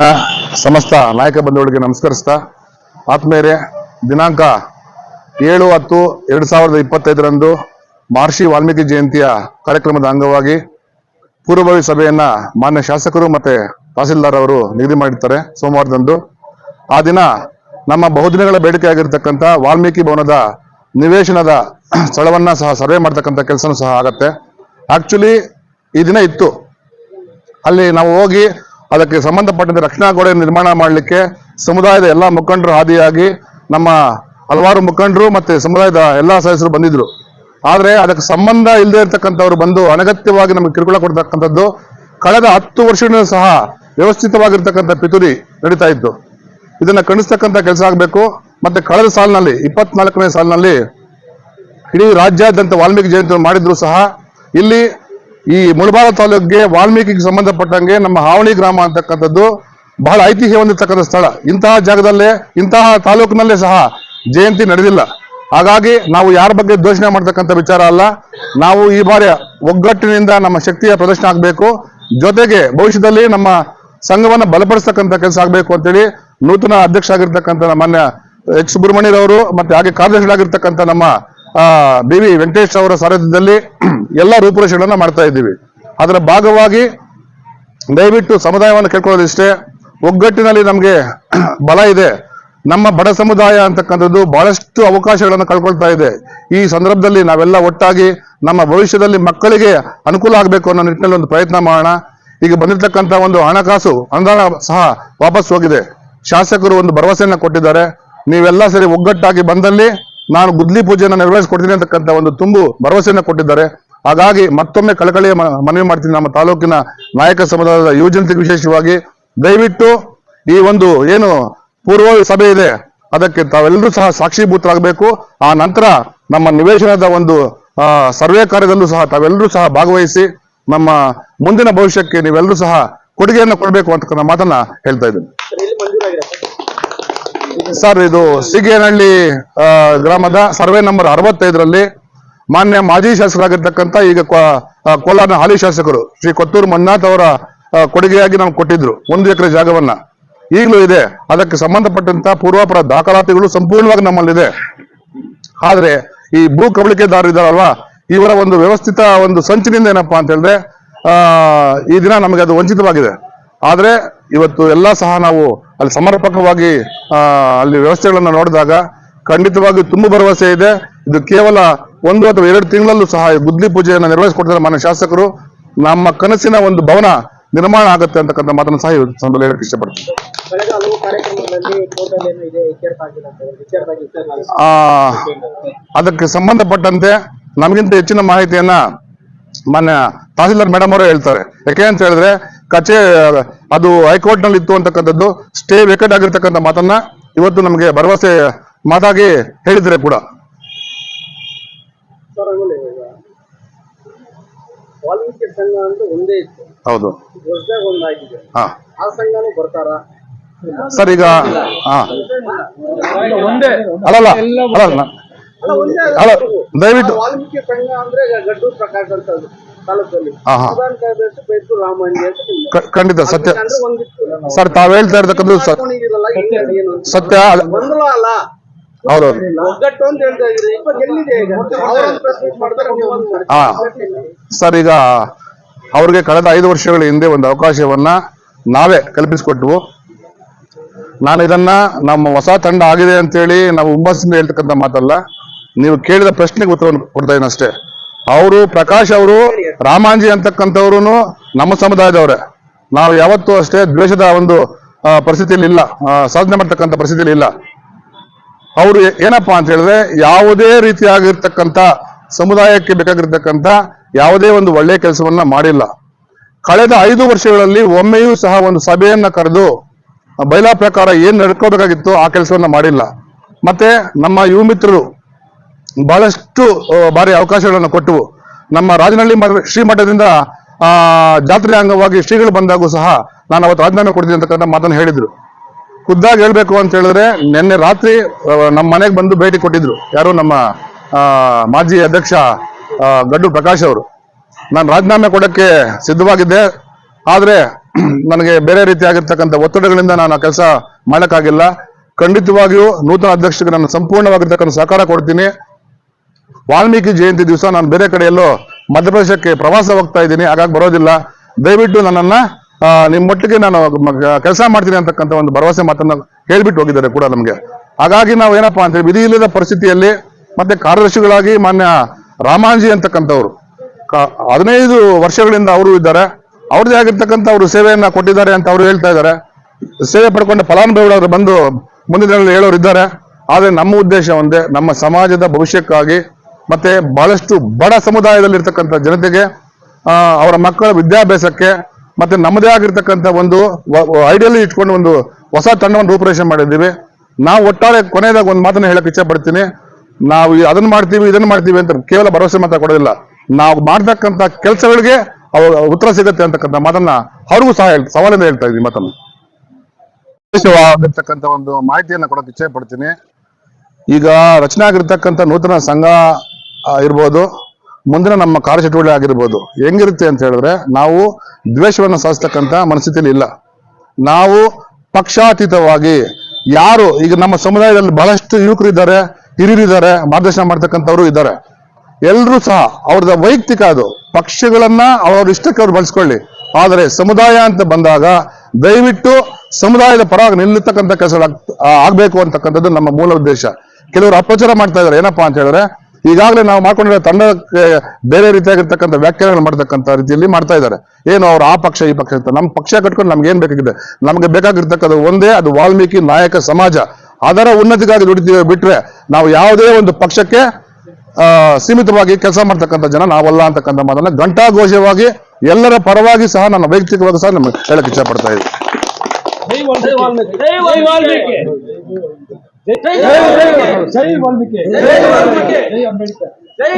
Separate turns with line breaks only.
ಸಮಸ್ತ ನಾಯಕ ಬಂಧುಗಳಿಗೆ ನಮಸ್ಕರಿಸ್ತಾ ಆತ್ಮೇರೆ ದಿನಾಂಕ ಏಳು ಹತ್ತು ಎರಡು ಸಾವಿರದ ಇಪ್ಪತ್ತೈದರಂದು ಮಹರ್ಷಿ ವಾಲ್ಮೀಕಿ ಜಯಂತಿಯ ಕಾರ್ಯಕ್ರಮದ ಅಂಗವಾಗಿ ಪೂರ್ವಭಾವಿ ಸಭೆಯನ್ನ ಮಾನ್ಯ ಶಾಸಕರು ಮತ್ತೆ ತಹಸೀಲ್ದಾರ್ ಅವರು ನಿಗದಿ ಮಾಡಿರ್ತಾರೆ ಸೋಮವಾರದಂದು. ಆ ದಿನ ನಮ್ಮ ಬಹುದಿನಗಳ ಬೇಡಿಕೆಯಾಗಿರ್ತಕ್ಕಂಥ ವಾಲ್ಮೀಕಿ ಭವನದ ನಿವೇಶನದ ಸ್ಥಳವನ್ನ ಸಹ ಸರ್ವೆ ಮಾಡ್ತಕ್ಕಂಥ ಕೆಲಸನೂ ಸಹ ಆಗತ್ತೆ. ಆಕ್ಚುಲಿ ಈ ದಿನ ಇತ್ತು. ಅಲ್ಲಿ ನಾವು ಹೋಗಿ ಅದಕ್ಕೆ ಸಂಬಂಧಪಟ್ಟಂತೆ ರಕ್ಷಣಾ ಗೋಡೆ ನಿರ್ಮಾಣ ಮಾಡಲಿಕ್ಕೆ ಸಮುದಾಯದ ಎಲ್ಲ ಮುಖಂಡರು ಹಾದಿಯಾಗಿ ನಮ್ಮ ಹಲವಾರು ಮುಖಂಡರು ಮತ್ತೆ ಸಮುದಾಯದ ಎಲ್ಲ ಸದಸ್ಯರು ಬಂದಿದ್ರು. ಆದರೆ ಅದಕ್ಕೆ ಸಂಬಂಧ ಇಲ್ಲದೆ ಇರತಕ್ಕಂಥವ್ರು ಬಂದು ಅನಗತ್ಯವಾಗಿ ನಮಗೆ ಕಿರುಕುಳ ಕೊಡ್ತಕ್ಕಂಥದ್ದು ಕಳೆದ ಹತ್ತು ವರ್ಷಗಳಿಂದ ಸಹ ವ್ಯವಸ್ಥಿತವಾಗಿರ್ತಕ್ಕಂಥ ಪಿತುರಿ ನಡೀತಾ ಇತ್ತು. ಇದನ್ನ ಖಂಡಿಸ್ತಕ್ಕಂಥ ಕೆಲಸ ಆಗಬೇಕು. ಮತ್ತೆ ಕಳೆದ ಸಾಲಿನಲ್ಲಿ, ಇಪ್ಪತ್ನಾಲ್ಕನೇ ಸಾಲಿನಲ್ಲಿ, ಇಡೀ ರಾಜ್ಯಾದ್ಯಂತ ವಾಲ್ಮೀಕಿ ಜಯಂತಿ ಮಾಡಿದ್ರು ಸಹ ಇಲ್ಲಿ ಈ ಮುಳಬಾಗ ತಾಲೂಕಿಗೆ ವಾಲ್ಮೀಕಿಗೆ ಸಂಬಂಧಪಟ್ಟಂಗೆ ನಮ್ಮ ಹಾವಳಿ ಗ್ರಾಮ ಅಂತಕ್ಕಂಥದ್ದು ಬಹಳ ಐತಿಹ್ಯ ಹೊಂದಿರತಕ್ಕಂಥ ಸ್ಥಳ. ಇಂತಹ ಜಾಗದಲ್ಲೇ, ಇಂತಹ ತಾಲೂಕಿನಲ್ಲೇ ಸಹ ಜಯಂತಿ ನಡೆದಿಲ್ಲ. ಹಾಗಾಗಿ ನಾವು ಯಾರ ಬಗ್ಗೆ ದೋಷಣೆ ಮಾಡ್ತಕ್ಕಂಥ ವಿಚಾರ ಅಲ್ಲ. ನಾವು ಈ ಬಾರಿ ಒಗ್ಗಟ್ಟಿನಿಂದ ನಮ್ಮ ಶಕ್ತಿಯ ಪ್ರದರ್ಶನ ಆಗಬೇಕು. ಜೊತೆಗೆ ಭವಿಷ್ಯದಲ್ಲಿ ನಮ್ಮ ಸಂಘವನ್ನು ಬಲಪಡಿಸ್ತಕ್ಕಂಥ ಕೆಲಸ ಆಗಬೇಕು ಅಂತೇಳಿ ನೂತನ ಅಧ್ಯಕ್ಷ ಆಗಿರ್ತಕ್ಕಂಥ ನಮ್ಮ ಎಚ್ ಸುಬ್ರಹ್ಮಣ್ಯರವರು, ಮತ್ತೆ ಹಾಗೆ ಕಾರ್ಯದರ್ಶಿಗಳಾಗಿರ್ತಕ್ಕಂಥ ನಮ್ಮ ಬಿ ವಿ ವೆಂಕಟೇಶ್ ಅವರ ಸಾರಥ್ಯದಲ್ಲಿ ಎಲ್ಲ ರೂಪುರೇಷೆಗಳನ್ನ ಮಾಡ್ತಾ ಇದ್ದೀವಿ. ಅದರ ಭಾಗವಾಗಿ ದಯವಿಟ್ಟು ಸಮುದಾಯವನ್ನು ಕೇಳ್ಕೊಳ್ಳೋದಿಷ್ಟೇ, ಒಗ್ಗಟ್ಟಿನಲ್ಲಿ ನಮಗೆ ಬಲ ಇದೆ. ನಮ್ಮ ಬಡ ಸಮುದಾಯ ಅಂತಕ್ಕಂಥದ್ದು ಬಹಳಷ್ಟು ಅವಕಾಶಗಳನ್ನು ಕಳ್ಕೊಳ್ತಾ ಇದೆ. ಈ ಸಂದರ್ಭದಲ್ಲಿ ನಾವೆಲ್ಲ ಒಟ್ಟಾಗಿ ನಮ್ಮ ಭವಿಷ್ಯದಲ್ಲಿ ಮಕ್ಕಳಿಗೆ ಅನುಕೂಲ ಆಗಬೇಕು ಅನ್ನೋ ನಿಟ್ಟಿನಲ್ಲಿ ಒಂದು ಪ್ರಯತ್ನ ಮಾಡೋಣ. ಈಗ ಬಂದಿರತಕ್ಕಂಥ ಒಂದು ಹಣಕಾಸು ಅನುದಾನ ಸಹ ವಾಪಸ್ ಹೋಗಿದೆ. ಶಾಸಕರು ಒಂದು ಭರವಸೆಯನ್ನು ಕೊಟ್ಟಿದ್ದಾರೆ. ನೀವೆಲ್ಲ ಸರಿ ಒಗ್ಗಟ್ಟಾಗಿ ಬಂದಲ್ಲಿ ನಾನು ಗುದ್ಲಿ ಪೂಜೆಯನ್ನು ನೆರವೇರಿಸಿಕೊಡ್ತೀನಿ ಅಂತಕ್ಕಂಥ ಒಂದು ತುಂಬು ಭರವಸೆಯನ್ನು ಕೊಟ್ಟಿದ್ದಾರೆ. ಹಾಗಾಗಿ ಮತ್ತೊಮ್ಮೆ ಕಳಕಳಿಯ ಮನವಿ ಮಾಡ್ತೀನಿ ನಮ್ಮ ತಾಲೂಕಿನ ನಾಯಕ ಸಮುದಾಯದ ಯುವಜನತೆಗೆ ವಿಶೇಷವಾಗಿ. ದಯವಿಟ್ಟು ಈ ಒಂದು ಏನು ಪೂರ್ವ ಸಭೆ ಇದೆ, ಅದಕ್ಕೆ ತಾವೆಲ್ಲರೂ ಸಹ ಸಾಕ್ಷೀಭೂತರಾಗಬೇಕು. ಆ ನಂತರ ನಮ್ಮ ನಿವೇಶನದ ಒಂದು ಸರ್ವೆ ಕಾರ್ಯದಲ್ಲೂ ಸಹ ತಾವೆಲ್ಲರೂ ಸಹ ಭಾಗವಹಿಸಿ ನಮ್ಮ ಮುಂದಿನ ಭವಿಷ್ಯಕ್ಕೆ ನೀವೆಲ್ಲರೂ ಸಹ ಕೊಡುಗೆಯನ್ನು ಕೊಡಬೇಕು ಅಂತಕ್ಕಂಥ ಮಾತನ್ನ ಹೇಳ್ತಾ ಇದ್ದೀನಿ. ಸರ್, ಇದು ಸಿಗೇನಹಳ್ಳಿ ಗ್ರಾಮದ ಸರ್ವೆ ನಂಬರ್ ಅರವತ್ತೈದರಲ್ಲಿ ಮಾನ್ಯ ಮಾಜಿ ಶಾಸಕರಾಗಿರ್ತಕ್ಕಂಥ ಈಗ ಕೋಲಾರನ ಹಾಲಿ ಶಾಸಕರು ಶ್ರೀ ಕೊತ್ತೂರು ಮಂಜುನಾಥ್ ಅವರ ಕೊಡುಗೆಯಾಗಿ ನಮ್ಗೆ ಕೊಟ್ಟಿದ್ರು ಒಂದು ಎಕರೆ ಜಾಗವನ್ನ. ಈಗಲೂ ಇದೆ. ಅದಕ್ಕೆ ಸಂಬಂಧಪಟ್ಟಂತ ಪೂರ್ವಾಪರ ದಾಖಲಾತಿಗಳು ಸಂಪೂರ್ಣವಾಗಿ ನಮ್ಮಲ್ಲಿದೆ. ಆದ್ರೆ ಈ ಭೂ ಕಬಳಿಕೆದಾರರು ಇದಾರಲ್ವಾ ಇವರ ಒಂದು ವ್ಯವಸ್ಥಿತ ಒಂದು ಸಂಚಿನಿಂದ ಏನಪ್ಪಾ ಅಂತ ಹೇಳಿದ್ರೆ ಈ ದಿನ ನಮಗೆ ಅದು ವಂಚಿತವಾಗಿದೆ. ಆದ್ರೆ ಇವತ್ತು ಎಲ್ಲ ಸಹ ನಾವು ಅಲ್ಲಿ ಸಮರ್ಪಕವಾಗಿ ಅಲ್ಲಿ ವ್ಯವಸ್ಥೆಗಳನ್ನ ನೋಡಿದಾಗ ಖಂಡಿತವಾಗಿ ತುಂಬ ಭರವಸೆ ಇದೆ. ಇದು ಕೇವಲ ಒಂದು ಅಥವಾ ಎರಡು ತಿಂಗಳಲ್ಲೂ ಸಹ ಈ ಗುದ್ಲಿ ಪೂಜೆಯನ್ನು ನೆರವೇರಿಸಿಕೊಡ್ತಾರೆ ಮಾನ್ಯ ಶಾಸಕರು. ನಮ್ಮ ಕನಸಿನ ಒಂದು ಭವನ ನಿರ್ಮಾಣ ಆಗುತ್ತೆ ಅಂತಕ್ಕಂಥ ಮಾತನ್ನು ಸಹ ಈ ಸಂದರ್ಭದಲ್ಲಿ ಹೇಳಕ್ಕೆ ಇಷ್ಟಪಡ್ತೀನಿ. ಅದಕ್ಕೆ ಸಂಬಂಧಪಟ್ಟಂತೆ ನಮಗಿಂತ ಹೆಚ್ಚಿನ ಮಾಹಿತಿಯನ್ನ ಮಾನ್ಯ ತಹಸೀಲ್ದಾರ್ ಮೇಡಮ್ ಅವರು ಹೇಳ್ತಾರೆ. ಯಾಕೆ ಅಂತ ಹೇಳಿದ್ರೆ ಕಚೇ ಅದು ಹೈಕೋರ್ಟ್ನಲ್ಲಿ ಇತ್ತು ಅಂತಕ್ಕಂಥದ್ದು ಸ್ಟೇ ವೇಕೆಂಟ್ ಆಗಿರ್ತಕ್ಕಂಥ ಮಾತನ್ನ ಇವತ್ತು ನಮಗೆ ಭರವಸೆ ಮಾತಾಗಿ ಹೇಳಿದ್ರೆ ಕೂಡ. ಹೌದು. ಸರ್ ಈಗ ಅಲ್ಲ ದಯವಿಟ್ಟು ಖಂಡಿತ ಸತ್ಯ. ಸರ್ ತಾವ್ ಹೇಳ್ತಾ
ಇರ್ತಕ್ಕಂಥ.
ಸತ್ಯ. ಹೌದೌದು. ಹಾ. ಸರ್ ಈಗ ಅವ್ರಿಗೆ ಕಳೆದ ಐದು ವರ್ಷಗಳ ಹಿಂದೆ ಒಂದು ಅವಕಾಶವನ್ನ ನಾವೇ ಕಲ್ಪಿಸಿಕೊಟ್ವು. ನಾನು ಇದನ್ನ ನಮ್ಮ ಹೊಸ ತಂಡ ಆಗಿದೆ ಅಂತೇಳಿ ನಾವು ಹುಮ್ಮಸ್ಸಿಂದ ಹೇಳ್ತಕ್ಕಂಥ ಮಾತಲ್ಲ. ನೀವು ಕೇಳಿದ ಪ್ರಶ್ನೆಗೆ ಉತ್ತರವನ್ನು ಕೊಡ್ತಾ ಇದ್ದೀನಿ ಅಷ್ಟೇ. ಅವರು ಪ್ರಕಾಶ್ ಅವರು ರಾಮಾಂಜಿ ಅಂತಕ್ಕಂಥವ್ರು ನಮ್ಮ ಸಮುದಾಯದವರೇ. ನಾವು ಯಾವತ್ತೂ ಅಷ್ಟೇ ದ್ವೇಷದ ಒಂದು ಪರಿಸ್ಥಿತಿಯಲ್ಲಿ ಇಲ್ಲ. ಸಾಧನೆ ಮಾಡ್ತಕ್ಕಂಥ ಪರಿಸ್ಥಿತಿಯಲ್ಲಿ ಇಲ್ಲ. ಅವರು ಏನಪ್ಪಾ ಅಂತ ಹೇಳಿದ್ರೆ ಯಾವುದೇ ರೀತಿಯಾಗಿರ್ತಕ್ಕಂಥ ಸಮುದಾಯಕ್ಕೆ ಬೇಕಾಗಿರ್ತಕ್ಕಂಥ ಯಾವುದೇ ಒಂದು ಒಳ್ಳೆಯ ಕೆಲಸವನ್ನ ಮಾಡಿಲ್ಲ. ಕಳೆದ ಐದು ವರ್ಷಗಳಲ್ಲಿ ಒಮ್ಮೆಯೂ ಸಹ ಒಂದು ಸಭೆಯನ್ನ ಕರೆದು ಬಯಲಾ ಪ್ರಕಾರ ಏನ್ ನಡ್ಕೋಬೇಕಾಗಿತ್ತು ಆ ಕೆಲಸವನ್ನ ಮಾಡಿಲ್ಲ. ಮತ್ತೆ ನಮ್ಮ ಯುವ ಮಿತ್ರರು ಬಹಳಷ್ಟು ಬಾರಿ ಅವಕಾಶಗಳನ್ನು ಕೊಟ್ಟವು. ನಮ್ಮ ರಾಜನಹಳ್ಳಿ ಮಠ- ಶ್ರೀಮಠದಿಂದ ಜಾತ್ರೆ ಅಂಗವಾಗಿ ಶ್ರೀಗಳು ಬಂದಾಗೂ ಸಹ ನಾನು ಅವತ್ತು ರಾಜೀನಾಮೆ ಕೊಡ್ತೀನಿ ಅಂತಕ್ಕಂಥ ಮಾತನ್ನು ಹೇಳಿದ್ರು. ಖುದ್ದಾಗಿ ಹೇಳ್ಬೇಕು ಅಂತ ಹೇಳಿದ್ರೆ, ನಿನ್ನೆ ರಾತ್ರಿ ನಮ್ಮ ಮನೆಗೆ ಬಂದು ಭೇಟಿ ಕೊಟ್ಟಿದ್ರು. ಯಾರು ನಮ್ಮ ಮಾಜಿ ಅಧ್ಯಕ್ಷ ಗಡ್ಡು ಪ್ರಕಾಶ್ ಅವರು. ನಾನು ರಾಜೀನಾಮೆ ಕೊಡಕ್ಕೆ ಸಿದ್ಧವಾಗಿದ್ದೆ. ಆದರೆ, ನನಗೆ ಬೇರೆ ರೀತಿಯಾಗಿರ್ತಕ್ಕಂಥ ಒತ್ತಡಗಳಿಂದ ನಾನು ಆ ಕೆಲಸ ಮಾಡೋಕ್ಕಾಗಿಲ್ಲ. ಖಂಡಿತವಾಗಿಯೂ ನೂತನ ಅಧ್ಯಕ್ಷರಿಗೆ ನಾನು ಸಂಪೂರ್ಣವಾಗಿರ್ತಕ್ಕಂಥ ಸಹಕಾರ ಕೊಡ್ತೀನಿ. ವಾಲ್ಮೀಕಿ ಜಯಂತಿ ದಿವಸ ನಾನು ಬೇರೆ ಕಡೆ ಎಲ್ಲೋ ಮಧ್ಯಪ್ರದೇಶಕ್ಕೆ ಪ್ರವಾಸ ಹೋಗ್ತಾ ಇದ್ದೀನಿ. ಹಾಗಾಗಿ ಬರೋದಿಲ್ಲ. ದಯವಿಟ್ಟು ನನ್ನನ್ನ ನಿಮ್ಮ ಮಟ್ಟಿಗೆ ನಾನು ಕೆಲಸ ಮಾಡ್ತೀನಿ ಅಂತಕ್ಕಂಥ ಒಂದು ಭರವಸೆ ಮಾತನ್ನು ಹೇಳ್ಬಿಟ್ಟು ಹೋಗಿದ್ದಾರೆ ಕೂಡ ನಮಗೆ. ಹಾಗಾಗಿ ನಾವು ಏನಪ್ಪಾ ಅಂತೇಳಿ, ವಿಧಿ ಇಲ್ಲದ ಪರಿಸ್ಥಿತಿಯಲ್ಲಿ ಮತ್ತೆ ಕಾರ್ಯದರ್ಶಿಗಳಾಗಿ ಮಾನ್ಯ ರಾಮಾಂಜಿ ಅಂತಕ್ಕಂಥವ್ರು ಹದಿನೈದು ವರ್ಷಗಳಿಂದ ಅವರು ಇದ್ದಾರೆ. ಅವ್ರದ್ದೇ ಆಗಿರ್ತಕ್ಕಂಥ ಅವರು ಸೇವೆಯನ್ನ ಕೊಟ್ಟಿದ್ದಾರೆ ಅಂತ ಅವರು ಹೇಳ್ತಾ ಇದ್ದಾರೆ. ಸೇವೆ ಪಡ್ಕೊಂಡ ಫಲಾನುಭವಿಗಳು ಬಂದು ಮುಂದಿನ ಹೇಳೋರು ಇದ್ದಾರೆ ಆದರೆ ನಮ್ಮ ಉದ್ದೇಶ ಒಂದೇ, ನಮ್ಮ ಸಮಾಜದ ಭವಿಷ್ಯಕ್ಕಾಗಿ ಮತ್ತೆ ಬಹಳಷ್ಟು ಬಡ ಸಮುದಾಯದಲ್ಲಿರ್ತಕ್ಕಂಥ ಜನತೆಗೆ ಅವರ ಮಕ್ಕಳ ವಿದ್ಯಾಭ್ಯಾಸಕ್ಕೆ, ಮತ್ತೆ ನಮ್ಮದೇ ಆಗಿರ್ತಕ್ಕಂಥ ಒಂದು ಐಡಿಯಲ್ಲಿ ಇಟ್ಕೊಂಡು ಒಂದು ಹೊಸ ತಂಡವನ್ನು ರೂಪರೇಷನ್ ಮಾಡಿದ್ದೀವಿ. ನಾವು ಒಟ್ಟಾರೆ ಕೊನೆಯದಾಗ ಒಂದು ಮಾತನ್ನು ಹೇಳಕ್ ಇಚ್ಛೆ ಪಡ್ತೀನಿ. ನಾವು ಅದನ್ನ ಮಾಡ್ತೀವಿ, ಇದನ್ನ ಮಾಡ್ತೀವಿ ಅಂತ ಕೇವಲ ಭರವಸೆ ಮಾತ್ರ ಕೊಡೋದಿಲ್ಲ. ನಾವು ಮಾಡ್ತಕ್ಕಂಥ ಕೆಲಸಗಳಿಗೆ ಅವ್ರ ಉತ್ತರ ಸಿಗುತ್ತೆ ಅಂತಕ್ಕಂಥ ಮಾತನ್ನ ಅವ್ರಿಗೂ ಸಹ ಸವಾಲಿಂದ ಹೇಳ್ತಾ ಇದ್ದೀನಿ ಮಾತನ್ನು. ಒಂದು ಮಾಹಿತಿಯನ್ನ ಕೊಡಕ್ಕೆ ಇಚ್ಛೆ ಪಡ್ತೀನಿ. ಈಗ ರಚನೆ ಆಗಿರ್ತಕ್ಕಂಥ ನೂತನ ಸಂಘ ಇರ್ಬೋದು ಮುಂದಿನ ನಮ್ಮ ಕಾರ್ಯಚಟುವಟಿಕೆ ಆಗಿರ್ಬೋದು. ಹೆಂಗಿರುತ್ತೆ ಅಂತ ಹೇಳಿದ್ರೆ, ನಾವು ದ್ವೇಷವನ್ನು ಸಾಧಿಸ್ತಕ್ಕಂಥ ಮನಸ್ಥಿತಿಯಲ್ಲಿ ಇಲ್ಲ. ನಾವು ಪಕ್ಷಾತೀತವಾಗಿ ಯಾರು, ಈಗ ನಮ್ಮ ಸಮುದಾಯದಲ್ಲಿ ಬಹಳಷ್ಟು ಯುವಕರು ಇದ್ದಾರೆ ಹಿರಿಯರಿದ್ದಾರೆ ಮಾರ್ಗದರ್ಶನ ಮಾಡ್ತಕ್ಕಂಥವ್ರು ಇದ್ದಾರೆ. ಎಲ್ಲರೂ ಸಹ ಅವ್ರದ್ದು ವೈಯಕ್ತಿಕ ಅದು, ಪಕ್ಷಗಳನ್ನ ಅವ್ರ ಇಷ್ಟಕ್ಕೆ ಅವ್ರು ಬಳಸ್ಕೊಳ್ಳಿ. ಆದರೆ ಸಮುದಾಯ ಅಂತ ಬಂದಾಗ ದಯವಿಟ್ಟು ಸಮುದಾಯದ ಪರವಾಗಿ ನಿಲ್ಲತಕ್ಕಂಥ ಕೆಲಸ ಆಗ್ಬೇಕು ಅಂತಕ್ಕಂಥದ್ದು ನಮ್ಮ ಮೂಲ ಉದ್ದೇಶ. ಕೆಲವರು ಅಪಚಾರ ಮಾಡ್ತಾ ಇದ್ದಾರೆ, ಏನಪ್ಪಾ ಅಂತ ಹೇಳಿದ್ರೆ ಈಗಾಗಲೇ ನಾವು ಮಾಡ್ಕೊಂಡಿರೋ ತಂಡ ಬೇರೆ ರೀತಿಯಾಗಿರ್ತಕ್ಕಂಥ ವ್ಯಾಖ್ಯಾನಗಳು ಮಾಡ್ತಕ್ಕಂಥ ರೀತಿಯಲ್ಲಿ ಮಾಡ್ತಾ ಇದ್ದಾರೆ. ಏನು ಅವ್ರು ಆ ಪಕ್ಷ, ಈ ಪಕ್ಷ ಅಂತ. ನಮ್ಮ ಪಕ್ಷ ಕಟ್ಕೊಂಡು ನಮ್ಗೆ ಏನ್ ಬೇಕಾಗಿದೆ? ನಮ್ಗೆ ಬೇಕಾಗಿರ್ತಕ್ಕಂಥ ಒಂದೇ ಅದು ವಾಲ್ಮೀಕಿ ನಾಯಕ ಸಮಾಜ. ಅದರ ಉನ್ನತಿಗಾಗಿ ದುಡಿತೀವಿ ಬಿಟ್ರೆ ನಾವು ಯಾವುದೇ ಒಂದು ಪಕ್ಷಕ್ಕೆ ಸೀಮಿತವಾಗಿ ಕೆಲಸ ಮಾಡ್ತಕ್ಕಂಥ ಜನ ನಾವಲ್ಲ ಅಂತಕ್ಕಂಥ ಮಾತನ್ನ ಘಂಟಾಘೋಷವಾಗಿ ಎಲ್ಲರ ಪರವಾಗಿ ಸಹ ನನ್ನ ವೈಯಕ್ತಿಕವಾಗಿ ಸಹ ನಮ್ಗೆ ಹೇಳಕ್ ಇಷ್ಟಪಡ್ತಾ ಪಡ್ತಾ ಇದ್ದೀನಿ
ಜೈ ವಾಲ್ಮೀಕಿ ಜೈ ವಾಲ್ಮೀಕಿ ಜೈ